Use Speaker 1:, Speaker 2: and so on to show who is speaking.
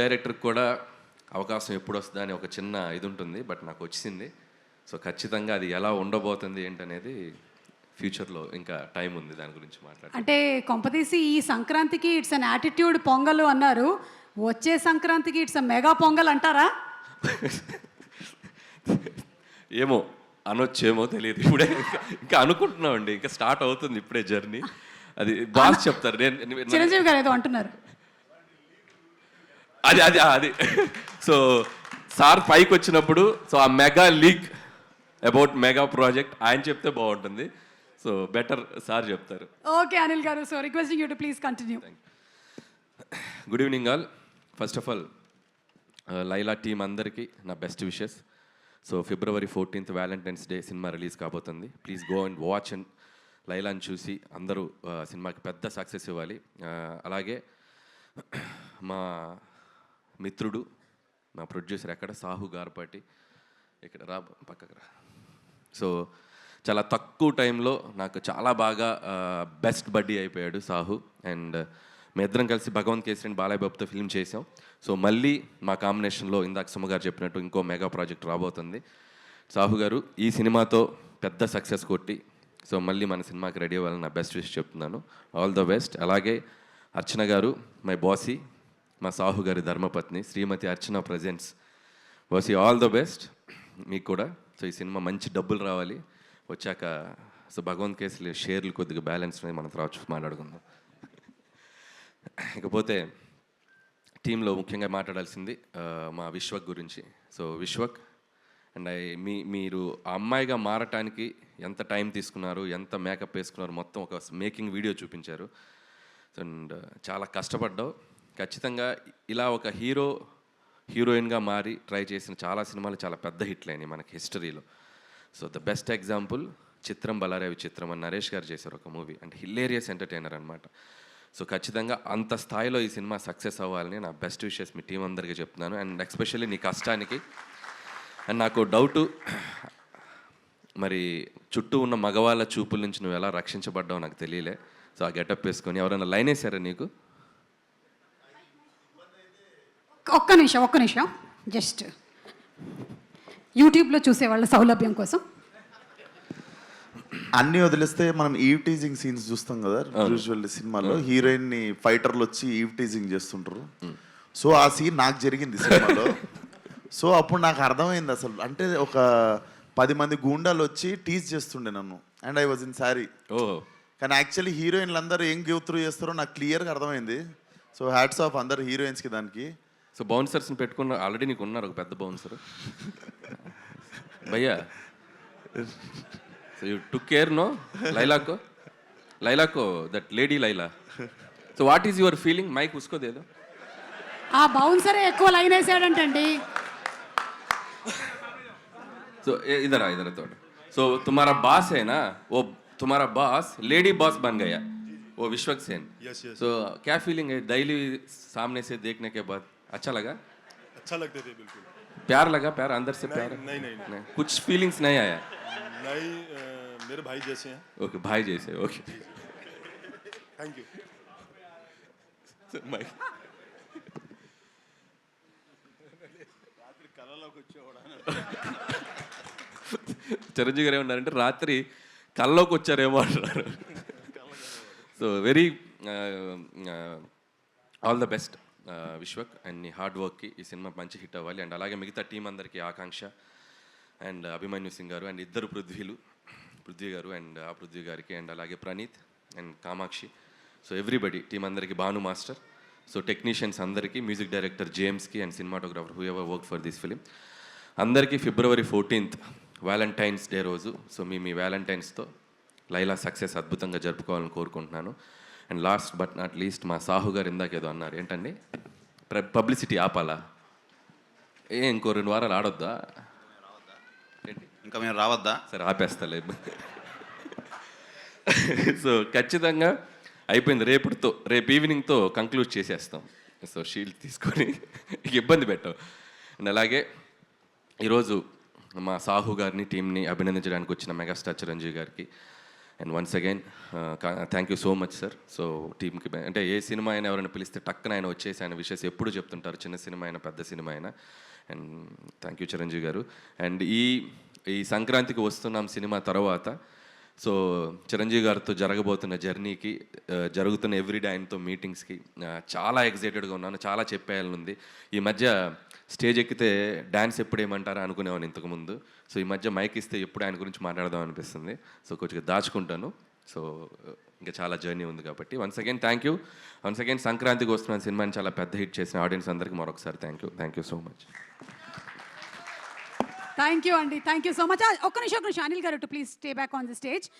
Speaker 1: డైరెక్టర్కి కూడా అవకాశం ఎప్పుడు వస్తుందా అని ఒక చిన్న ఇది ఉంటుంది బట్ నాకు వచ్చింది. సో ఖచ్చితంగా అది ఎలా ఉండబోతుంది ఏంటనేది ఫ్యూచర్లో ఇంకా టైం ఉంది దాని గురించి మాట్లాడి
Speaker 2: అంటే కొంపదీసి ఈ సంక్రాంతికి ఇట్స్ అన్ యాటిట్యూడ్ పొంగల్ అన్నారు. వచ్చే సంక్రాంతికి ఇట్స్ మెగా పొంగల్ అంటారా?
Speaker 1: ఏమో అనొచ్చేమో తెలియదు ఇప్పుడే. ఇంకా- అనుకుంటున్నామండి ఇంకా స్టార్ట్ అవుతుంది ఇప్పుడే జర్నీ. అది బాస్ చెప్తారు నేను-
Speaker 2: చిరంజీవి గారు ఏదో అంటున్నారు.
Speaker 1: అది అది అది. సో సార్ పైకి వచ్చినప్పుడు సో ఆ mega leak about mega project ఆయన చెప్తే బాగుంటుంది. సో బెటర్ సార్ చెప్తారు.
Speaker 2: Okay Anil garu so requesting you to please continue
Speaker 1: good evening all first of all Laila team అందరికీ నా best wishes so February fourteenth Valentine's day cinema release కాబోతుంది. Please go and watch and లైలాని చూసి అందరూ ఆ, సినిమాకి పెద్ద success ఇవ్వాలి. ఆ, అలాగే మా మిత్రుడు మా ప్రొడ్యూసర్ ఎక్కడ? సాహు గార్పాటి. ఇక్కడ రా పక్కకు రా. సో చాలా తక్కువ టైంలో నాకు చాలా బాగా బెస్ట్ బడ్డీ అయిపోయాడు సాహు. అండ్ మీ ఇద్దరం కలిసి భగవంత్ కేసరిని అండ్ బాలయ్య బాబుతో ఫిల్మ్ చేసాం సో మళ్ళీ మా కాంబినేషన్లో ఇందాక సుమగారు చెప్పినట్టు ఇంకో మెగా ప్రాజెక్ట్ రాబోతుంది. సాహు గారు ఈ సినిమాతో పెద్ద సక్సెస్ కొట్టి సో మళ్ళీ మన సినిమాకి రెడీ అవ్వాలని నా బెస్ట్ విష్ చెప్తున్నాను. ఆల్ ద బెస్ట్ అలాగే అర్చన గారు మై బాసీ మా సాహు గారి ధర్మపత్ని Shrimati Archana presents you all the best మీకు కూడా. సో ఈ సినిమా మంచి డబ్బులు రావాలి. వచ్చాక సో భగవంత్ కేసులు షేర్లు కొద్దిగా బ్యాలెన్స్ అనేది మనం తర్వాత చూసి మాట్లాడుకుందాం. ఇకపోతే టీంలో ముఖ్యంగా మాట్లాడాల్సింది మా విశ్వక్ గురించి. So Vishwak and I me మీరు ఆ అమ్మాయిగా మారటానికి ఎంత టైం తీసుకున్నారు ఎంత మేకప్ వేసుకున్నారు మొత్తం ఒక మేకింగ్ వీడియో చూపించారు. అండ్ చాలా కష్టపడ్డావు. ఖచ్చితంగా ఇలా ఒక హీరో హీరోయిన్గా మారి ట్రై చేసిన చాలా సినిమాలు చాలా పెద్ద హిట్లు అయినాయి మనకి హిస్టరీలో. సో ద బెస్ట్ ఎగ్జాంపుల్ చిత్రం బలారేవి చిత్రం అని నరేష్ గారు చేశారు ఒక మూవీ. అండ్ హిల్లేరియస్ ఎంటర్టైనర్ అనమాట సో ఖచ్చితంగా అంత స్థాయిలో ఈ సినిమా సక్సెస్ అవ్వాలని నా బెస్ట్ విషెస్ మీ టీం అందరికీ చెప్తున్నాను. అండ్ ఎస్పెషల్లీ నీ కష్టానికి. అండ్ నాకు డౌటు మరి చుట్టూ ఉన్న మగవాళ్ళ చూపుల నుంచి నువ్వు ఎలా రక్షించబడ్డావు నాకు తెలియలే. సో ఆ గెటప్ వేసుకొని ఎవరైనా లైన్ వేసారా నీకు?
Speaker 2: ఒక్క నిమిషం ఒక్క నిమిషం. జస్ట్ యూట్యూబ్లో చూసే వాళ్ళ సౌలభ్యం కోసం.
Speaker 3: అన్ని వదిలేస్తే మనం ఈవ్ టీజింగ్ సీన్స్ చూస్తాం కదా యూజువల్ సినిమాలో హీరోయిన్ని ఫైటర్లు వచ్చి ఈవ్ టీజింగ్ చేస్తుంటారు. సో ఆ సీన్ నాకు జరిగింది సినిమాలో. సో అప్పుడు నాకు అర్థమైంది అసలు. అంటే ఒక పది మంది గూండాలు వచ్చి టీజ్ చేస్తుండే నన్ను. And I was in sorry
Speaker 1: ఓ
Speaker 3: కానీ యాక్చువల్లీ హీరోయిన్లు అందరూ ఏం గివ్ త్రూ చేస్తారో నాకు క్లియర్గా అర్థమైంది. సో హ్యాట్స్ ఆఫ్ అందరు హీరోయిన్స్కి దానికి.
Speaker 1: సో బౌన్సర్స్ని పెట్టుకున్న ఆల్రెడీ నీకు ఉన్నారు ఒక పెద్ద బౌన్సర్ భయ్యా so you took care no లైలాకో లైలాకో that lady Laila so what is your feeling mike ఉసుకోదేదో
Speaker 2: ఆ బౌన్సరే ఎక్కువ లైన్ వేసాడంటండి
Speaker 1: సో ए- इधर आ इधर आ थोड़ा सो तुम्हारा बॉस है ना वो तुम्हारा बॉस लेडी बॉस बन गया वो विश्वक सेन
Speaker 4: Yes, yes.
Speaker 1: सो क्या फीलिंग है डेली सामने से देखने के बाद अच्छा लगा
Speaker 4: अच्छा लगते थे बिल्कुल
Speaker 1: प्यार लगा प्यार अंदर से प्यार
Speaker 4: नहीं नहीं नहीं
Speaker 1: कुछ फीलिंग्स नहीं आया
Speaker 4: नहीं अ, मेरे भाई जैसे हैं
Speaker 1: ओके भाई जैसे okay
Speaker 4: thank you
Speaker 1: mike Chiranjeevi garu ఏమన్నారంటే రాత్రి కల్లోకి వచ్చారేమో అంటున్నారు so very all the best Vishwak and నీ హార్డ్ వర్క్కి ఈ సినిమా మంచి హిట్ అవ్వాలి. అండ్ అలాగే మిగతా టీం అందరికీ ఆకాంక్ష. అండ్ అభిమన్యు సింగ్ గారు అండ్ ఇద్దరు పృథ్వీలు పృథ్వీ గారు అండ్ ఆ పృథ్వీ గారికి అండ్ అలాగే Praneeth and Kamakshi. So everybody team అందరికీ భాను మాస్టర్. సో టెక్నీషియన్స్ అందరికీ music director జేమ్స్కి and cinematographer who ever work for this film అందరికీ ఫిబ్రవరి ఫోర్టీన్త్ వ్యాలంటైన్స్ డే రోజు. సో మీ మీ వ్యాలంటైన్స్తో లైలా సక్సెస్ అద్భుతంగా జరుపుకోవాలని కోరుకుంటున్నాను. And last but not least మా సాహు గారు ఇందాక ఏదో అన్నారు. ఏంటండి? పబ్లిసిటీ ఆపాలా? ఏ ఇంకో రెండు వారాలు ఆడొద్దా?
Speaker 5: ఇంకా మేము రావద్దా?
Speaker 1: సరే ఆపేస్తలే సో ఖచ్చితంగా అయిపోయింది. రేపటితో రేపు ఈవినింగ్తో కంక్లూడ్ చేసేస్తాం. సో షీల్డ్ తీసుకొని ఇబ్బంది పెట్టాం. అండ్ అలాగే ఈరోజు మా సాహు గారిని టీంని అభినందించడానికి వచ్చిన మెగాస్టార్ చిరంజీవి గారికి and once again thank you so much sir so టీమ్కి అంటే ఏ సినిమా అయినా ఎవరైనా పిలిస్తే టక్కున ఆయన వచ్చేసి ఆయన విషయస్ ఎప్పుడు చెప్తుంటారు? చిన్న సినిమా అయినా పెద్ద సినిమా అయినా. అండ్ థ్యాంక్ యూ చిరంజీవి గారు. అండ్ ఈ ఈ సంక్రాంతికి వస్తున్నాం సినిమా తర్వాత. సో చిరంజీవి గారితో జరగబోతున్న జర్నీకి జరుగుతున్న ఎవ్రీడే ఆయనతో మీటింగ్స్కి చాలా ఎగ్జైటెడ్గా ఉన్నాను. చాలా చెప్పేయాలని ఉంది ఈ మధ్య స్టేజ్ ఎక్కితే డ్యాన్స్ ఎప్పుడు ఏమంటారా అనుకునేవాను ఇంతకుముందు. సో ఈ మధ్య మైక్ ఇస్తే ఎప్పుడు ఆయన గురించి మాట్లాడదాం అనిపిస్తుంది. సో కొంచెం దాచుకుంటాను. సో ఇంకా చాలా జర్నీ ఉంది కాబట్టి. Once again thank you. Once again సంక్రాంతికి వస్తున్న సినిమాని చాలా పెద్ద హిట్ చేసిన ఆడియన్స్ అందరికీ మరొకసారి thank you. Thank you so much.
Speaker 2: Thank you అండి. Thank you so much. ఒక్క నిమిషం ఒక నిమిషం. Anil garu to please stay back on the stage.